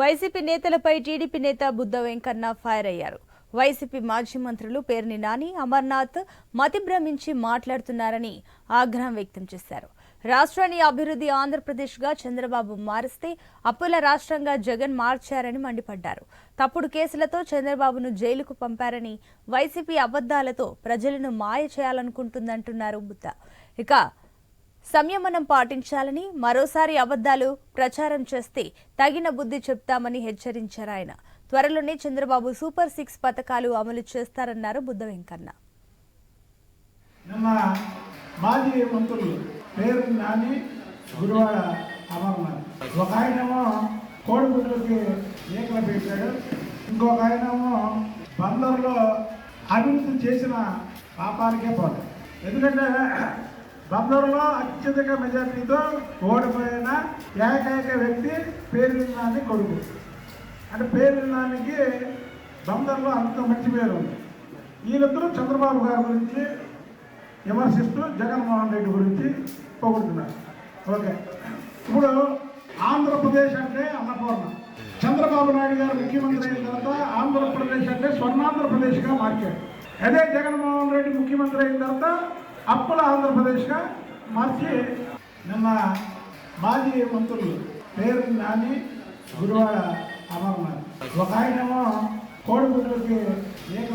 YCP నేతలపై TDP నేత Buddha Venkanna fire అయ్యారు. వైసీపీ మాజీ మంత్రులు పేర్ని నాని అమర్నాథ్ మతిభ్రమించి మాట్లాడుతున్నారని ఆగ్రహం వ్యక్తం చేశారు. రాష్ట్రాన్ని అభివృద్ధి ఆంధ్రప్రదేశ్గా చంద్రబాబు మారిస్తే అప్పుల రాష్ట్రంగా జగన్ మార్చారని మండిపడ్డారు. తప్పుడు కేసులతో చంద్రబాబును జైలుకు పంపారని వైసీపీ అబద్దాలతో ప్రజలను మాయ చేయాలనుకుంటుందంటున్నారు బుద్ధ. ఇక సంయమనం పాటించాలని మరోసారి అబద్దాలు ప్రచారం చేస్తే తగిన బుద్ధి చెప్తామని హెచ్చరించారు ఆయన. త్వరలోనే చంద్రబాబు సూపర్ సిక్స్ పథకాలు అమలు చేస్తారన్నారు బుద్ధ వెంకన్న. మాజీ మంత్రులు పేరు నాని గురువాడ అమర్నాథ్. ఒక ఆయనేమో కోడిగుడ్లకి ఈకలు పెట్టాడు. ఇంకొక ఆయనేమో బందర్లో అభివృద్ధి చేసిన పాపాలకే పోతాడు. ఎందుకంటే బందరులో అత్యధిక మెజార్టీతో ఓడిపోయిన ఏకైక వ్యక్తి పేరు కొడుకు. అంటే పేరు నానికి బందర్లో అంత మంచి పేరు. ఉంది వీళ్ళిద్దరూ చంద్రబాబు గారి గురించి విమర్శిస్తూ జగన్మోహన్ రెడ్డి గురించి పొగుడుతున్నారు. ఓకే. ఇప్పుడు ఆంధ్రప్రదేశ్ అంటే అన్నపూర్ణ. చంద్రబాబు నాయుడు గారు ముఖ్యమంత్రి అయిన తర్వాత ఆంధ్రప్రదేశ్ అంటే స్వర్ణాంధ్రప్రదేశ్గా మార్చాడు అదే జగన్మోహన్ రెడ్డి ముఖ్యమంత్రి అయిన తర్వాత అప్పుల ఆంధ్రప్రదేశ్గా మార్చి నిన్న మాజీ మంత్రులు పేరు నాని గురువాడ అమర్నాథ్ ఒక ఆయనేమో కోడిగుడ్లకి ఈకలు